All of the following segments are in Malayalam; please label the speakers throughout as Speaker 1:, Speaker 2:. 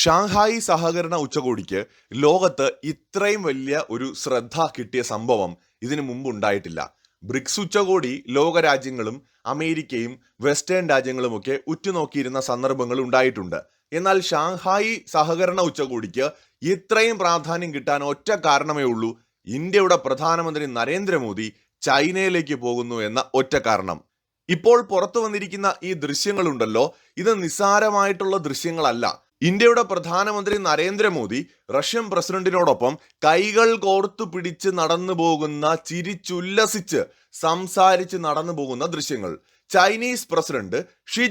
Speaker 1: ഷാങ്ഹായി സഹകരണ ഉച്ചകോടിക്ക് ലോകത്ത് ഇത്രയും വലിയ ഒരു ശ്രദ്ധ കിട്ടിയ സംഭവം ഇതിനു മുമ്പ് ഉണ്ടായിട്ടില്ല ബ്രിക്സ് ഉച്ചകോടി ലോകരാജ്യങ്ങളും അമേരിക്കയും വെസ്റ്റേൺ രാജ്യങ്ങളുമൊക്കെ ഉറ്റുനോക്കിയിരുന്ന സന്ദർഭങ്ങൾ ഉണ്ടായിട്ടുണ്ട്. എന്നാൽ ഷാങ്ഹായി സഹകരണ ഉച്ചകോടിക്ക് ഇത്രയും പ്രാധാന്യം കിട്ടാൻ ഒറ്റ കാരണമേ ഉള്ളൂ. ഇന്ത്യയുടെ പ്രധാനമന്ത്രി നരേന്ദ്രമോദി ചൈനയിലേക്ക് പോകുന്നു എന്ന ഒറ്റ കാരണം. ഇപ്പോൾ പുറത്തു വന്നിരിക്കുന്ന ഈ ദൃശ്യങ്ങളുണ്ടല്ലോ. ഇത് നിസ്സാരമായിട്ടുള്ള ദൃശ്യങ്ങളല്ല. ഇന്ത്യയുടെ പ്രധാനമന്ത്രി നരേന്ദ്രമോദി റഷ്യൻ പ്രസിഡന്റിനോടൊപ്പം കൈകൾ കോർത്തു പിടിച്ച് നടന്നു പോകുന്ന ചിരിച്ചുല്ലസിച്ച് സംസാരിച്ച് നടന്നു പോകുന്ന ദൃശ്യങ്ങൾ. ചൈനീസ് പ്രസിഡന്റ് ഷി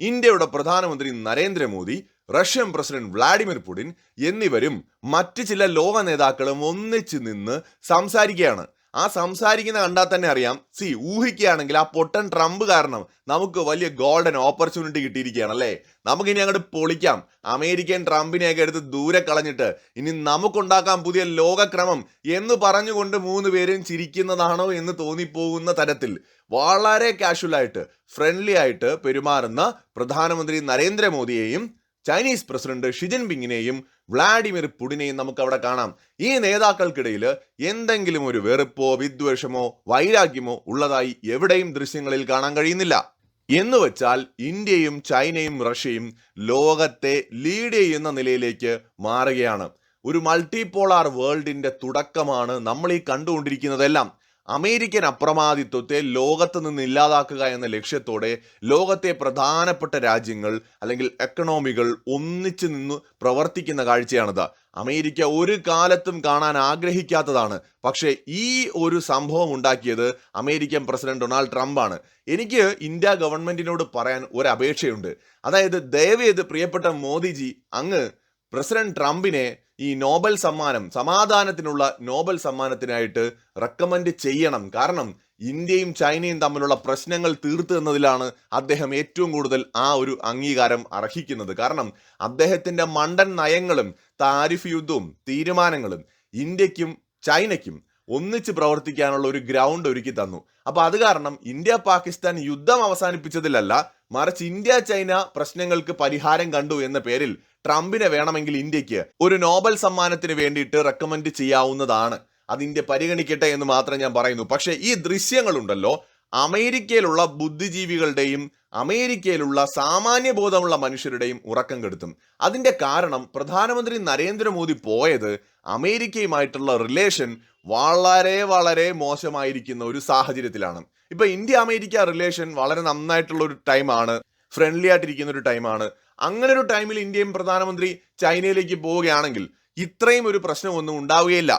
Speaker 1: ഇന്ത്യയുടെ പ്രധാനമന്ത്രി Narendra Modi Russian president Vladimir Putin എന്നിവരും മറ്റ് ചില ലോക നേതാക്കളും ഒന്നിച്ച് നിന്ന് സംസാരിക്കുകയാണ്. ആ സംസാരിക്കുന്ന കണ്ടാൽ തന്നെ അറിയാം. സി ഊഹിക്കുകയാണെങ്കിൽ ആ പൊട്ടൻ ട്രംപ് കാരണം നമുക്ക് വലിയ ഗോൾഡൻ ഓപ്പർച്യൂണിറ്റി കിട്ടിയിരിക്കുകയാണ് അല്ലേ? നമുക്കിനി അങ്ങോട്ട് പൊളിക്കാം. അമേരിക്കൻ ട്രംപിനെയൊക്കെ എടുത്ത് ദൂരെ കളഞ്ഞിട്ട് ഇനി നമുക്കുണ്ടാക്കാം പുതിയ ലോകക്രമം എന്ന് പറഞ്ഞുകൊണ്ട് മൂന്ന് പേരും ചിരിക്കുന്നതാണോ എന്ന് തോന്നിപ്പോകുന്ന തരത്തിൽ വളരെ കാഷ്വലായിട്ട് ഫ്രണ്ട്ലി ആയിട്ട് പെരുമാറുന്ന പ്രധാനമന്ത്രി നരേന്ദ്രമോദിയെയും ചൈനീസ് പ്രസിഡന്റ് ഷി പിങ്ങിനെയും വ്ളാഡിമിർ പുടിനെയും നമുക്ക് അവിടെ കാണാം. ഈ നേതാക്കൾക്കിടയിൽ എന്തെങ്കിലും ഒരു വെറുപ്പോ വിദ്വേഷമോ വൈരാഗ്യമോ ഉള്ളതായി എവിടെയും ദൃശ്യങ്ങളിൽ കാണാൻ കഴിയുന്നില്ല. എന്ന് വെച്ചാൽ ഇന്ത്യയും ചൈനയും റഷ്യയും ലോകത്തെ ലീഡ് ചെയ്യുന്ന നിലയിലേക്ക് മാറുകയാണ്. ഒരു മൾട്ടിപോളാർ വേൾഡിന്റെ തുടക്കമാണ് നമ്മൾ ഈ കണ്ടുകൊണ്ടിരിക്കുന്നതെല്ലാം. അമേരിക്കൻ അപ്രമാദിത്വത്തെ ലോകത്ത് നിന്ന് ഇല്ലാതാക്കുക എന്ന ലക്ഷ്യത്തോടെ ലോകത്തെ പ്രധാനപ്പെട്ട രാജ്യങ്ങൾ അല്ലെങ്കിൽ എക്കണോമികൾ ഒന്നിച്ചു നിന്ന് പ്രവർത്തിക്കുന്ന കാഴ്ചയാണിത്. അമേരിക്ക ഒരു കാലത്തും കാണാൻ ആഗ്രഹിക്കാത്തതാണ്. പക്ഷേ ഈ ഒരു സംഭവം ഉണ്ടാക്കിയത് അമേരിക്കൻ പ്രസിഡന്റ് ഡൊണാൾഡ് ട്രംപാണ്. എനിക്ക് ഇന്ത്യ ഗവൺമെന്റിനോട് പറയാൻ ഒരു അപേക്ഷയുണ്ട് അതായത് ദയവേത് പ്രിയപ്പെട്ട മോദിജി അങ്ങ് പ്രസിഡന്റ് ട്രംപിനെ ഈ നോബൽ സമ്മാനം സമാധാനത്തിനുള്ള നോബൽ സമ്മാനത്തിനായിട്ട് റെക്കമെൻഡ് ചെയ്യണം. കാരണം ഇന്ത്യയും ചൈനയും തമ്മിലുള്ള പ്രശ്നങ്ങൾ തീർത്തു എന്നതിലാണ് അദ്ദേഹം ഏറ്റവും കൂടുതൽ ആ ഒരു അംഗീകാരം അർഹിക്കുന്നത്. കാരണം അദ്ദേഹത്തിന്റെ മണ്ടൻ നയങ്ങളും താരിഫ് യുദ്ധവും തീരുമാനങ്ങളും ഇന്ത്യക്കും ചൈനയ്ക്കും ഒന്നിച്ച് പ്രവർത്തിക്കാനുള്ള ഒരു ഗ്രൗണ്ട് ഒരുക്കി തന്നു. അപ്പോൾ അത് കാരണം ഇന്ത്യ പാകിസ്ഥാൻ യുദ്ധം അവസാനിപ്പിച്ചതിലല്ല മറിച്ച് ഇന്ത്യ ചൈന പ്രശ്നങ്ങൾക്ക് പരിഹാരം കണ്ടു എന്ന പേരിൽ ട്രംപിനെ വേണമെങ്കിൽ ഇന്ത്യയ്ക്ക് ഒരു നോബൽ സമ്മാനത്തിന് വേണ്ടിയിട്ട് റെക്കമെൻഡ് ചെയ്യാവുന്നതാണ്. അത് ഇന്ത്യ പരിഗണിക്കട്ടെ എന്ന് മാത്രം ഞാൻ പറയുന്നു. പക്ഷേ ഈ ദൃശ്യങ്ങളുണ്ടല്ലോ. അമേരിക്കയിലുള്ള ബുദ്ധിജീവികളുടെയും അമേരിക്കയിലുള്ള സാമാന്യ ബോധമുള്ള മനുഷ്യരുടെയും ഉറക്കം കെടുത്തും. അതിന്റെ കാരണം പ്രധാനമന്ത്രി നരേന്ദ്രമോദി പോയത് അമേരിക്കയുമായിട്ടുള്ള റിലേഷൻ വളരെ വളരെ മോശമായിരിക്കുന്ന ഒരു സാഹചര്യത്തിലാണ്. ഇപ്പൊ ഇന്ത്യ അമേരിക്ക റിലേഷൻ വളരെ നന്നായിട്ടുള്ള ഒരു ടൈമാണ് ഫ്രണ്ട്ലി ആയിട്ടിരിക്കുന്ന ഒരു ടൈമാണ് അങ്ങനെ ഒരു ടൈമിൽ ഇന്ത്യയും പ്രധാനമന്ത്രി ചൈനയിലേക്ക് പോവുകയാണെങ്കിൽ ഇത്രയും ഒരു പ്രശ്നമൊന്നും ഉണ്ടാവുകയില്ല.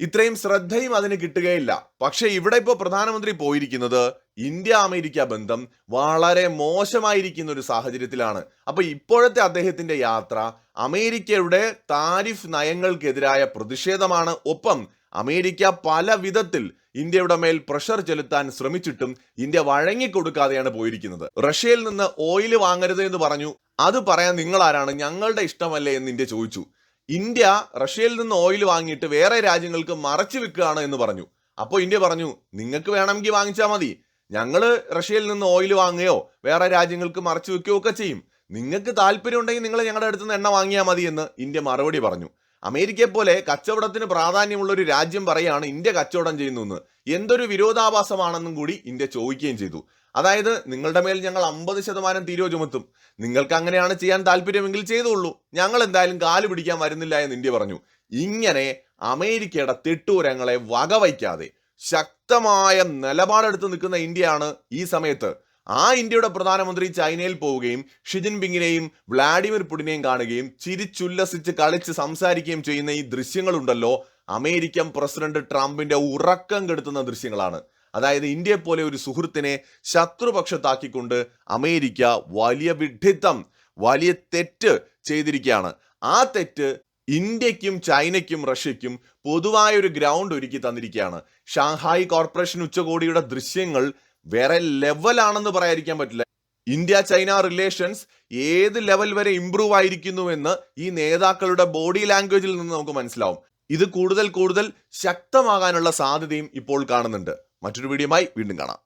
Speaker 1: ഇത്രയും ശ്രദ്ധയും അതിന് കിട്ടുകയില്ല. പക്ഷേ ഇവിടെ ഇപ്പോൾ പ്രധാനമന്ത്രി പോയിരിക്കുന്നത് ഇന്ത്യ അമേരിക്ക ബന്ധം വളരെ മോശമായിരിക്കുന്ന ഒരു സാഹചര്യത്തിലാണ്. അപ്പോൾ ഇപ്പോഴത്തെ അദ്ദേഹത്തിന്റെ യാത്ര അമേരിക്കയുടെ താരിഫ് നയങ്ങൾക്കെതിരായ പ്രതിഷേധമാണ് ഒപ്പം അമേരിക്ക പല വിധത്തിൽ ഇന്ത്യയുടെ മേൽ പ്രഷർ ചെലുത്താൻ ശ്രമിച്ചിട്ടും ഇന്ത്യ വഴങ്ങിക്കൊടുക്കാതെയാണ് പോയിരിക്കുന്നത്. റഷ്യയിൽ നിന്ന് ഓയിൽ വാങ്ങരുത് എന്ന് പറഞ്ഞു. അത് പറയാൻ നിങ്ങൾ ആരാണ് ഞങ്ങളുടെ ഇഷ്ടമല്ലേ എന്ന് ഇന്ത്യ ചോദിച്ചു. ഇന്ത്യ റഷ്യയിൽ നിന്ന് ഓയിൽ വാങ്ങിയിട്ട് വേറെ രാജ്യങ്ങൾക്ക് മറച്ചു വെക്കുകയാണ് എന്ന് പറഞ്ഞു. അപ്പോൾ ഇന്ത്യ പറഞ്ഞു നിങ്ങൾക്ക് വേണമെങ്കിൽ വാങ്ങിച്ചാൽ മതി. ഞങ്ങൾ റഷ്യയിൽ നിന്ന് ഓയിൽ വാങ്ങുകയോ വേറെ രാജ്യങ്ങൾക്ക് മറച്ചു വെക്കുകയോ ഒക്കെ ചെയ്യും. നിങ്ങൾക്ക് താല്പര്യം ഉണ്ടെങ്കിൽ നിങ്ങൾ ഞങ്ങളുടെ അടുത്ത് നിന്ന് എണ്ണ വാങ്ങിയാൽ മതി എന്ന് ഇന്ത്യ മറുപടി പറഞ്ഞു. അമേരിക്കയെ പോലെ കച്ചവടത്തിന് പ്രാധാന്യമുള്ള ഒരു രാജ്യം പറയാണ് ഇന്ത്യ കച്ചവടം ചെയ്യുന്നു എന്തൊരു വിരോധാഭാസമാണെന്നും കൂടി ഇന്ത്യ ചോദിക്കുകയും ചെയ്തു. അതായത് നിങ്ങളുടെ മേൽ ഞങ്ങൾ അമ്പത് ശതമാനം തീരുവ ചുമത്തും. നിങ്ങൾക്ക് അങ്ങനെയാണ് ചെയ്യാൻ താല്പര്യമെങ്കിൽ ചെയ്തോളൂ ഞങ്ങൾ എന്തായാലും കാൽ പിടിക്കാൻ വരുന്നില്ല എന്ന് ഇന്ത്യ പറഞ്ഞു. ഇങ്ങനെ അമേരിക്കയുടെ തെട്ടൂരങ്ങളെ വകവയ്ക്കാതെ ശക്തമായ നിലപാടെടുത്ത് നിൽക്കുന്ന ഇന്ത്യയാണ് ഈ സമയത്ത് ആ ഇന്ത്യയുടെ പ്രധാനമന്ത്രി ചൈനയിൽ പോവുകയും ഷി പിങ്ങിനെയും വ്ളാഡിമിർ പുടിനെയും കാണുകയും ചിരിച്ചുല്ലസിച്ച് കളിച്ച് സംസാരിക്കുകയും ചെയ്യുന്ന ഈ ദൃശ്യങ്ങളുണ്ടല്ലോ. അമേരിക്കൻ പ്രസിഡന്റ് ട്രംപിന്റെ ഉറക്കം കെടുത്തുന്ന ദൃശ്യങ്ങളാണ്. അതായത് ഇന്ത്യയെ പോലെ ഒരു സുഹൃത്തിനെ ശത്രുപക്ഷത്താക്കിക്കൊണ്ട് അമേരിക്ക വലിയ വിഡ്ഢിത്തം വലിയ തെറ്റ് ചെയ്തിരിക്കുകയാണ്. ആ തെറ്റ് ഇന്ത്യക്കും ചൈനയ്ക്കും റഷ്യയ്ക്കും പൊതുവായ ഒരു ഗ്രൗണ്ട് ഒരുക്കി തന്നിരിക്കുകയാണ്. ഷാങ്ഹായ് കോർപ്പറേഷൻ ഉച്ചകോടിയുടെ ദൃശ്യങ്ങൾ വേറെ ലെവലാണെന്ന് പറയാതിരിക്കാൻ പറ്റില്ല. ഇന്ത്യ ചൈന റിലേഷൻസ് ഏത് ലെവൽ വരെ ഇംപ്രൂവ് ആയിരിക്കുന്നു എന്ന് ഈ നേതാക്കളുടെ ബോഡി ലാംഗ്വേജിൽ നിന്ന് നമുക്ക് മനസ്സിലാവും. ഇത് കൂടുതൽ കൂടുതൽ ശക്തമാകാനുള്ള സാധ്യതയും ഇപ്പോൾ കാണുന്നുണ്ട്. മറ്റൊരു വീഡിയോയുമായി വീണ്ടും കാണാം.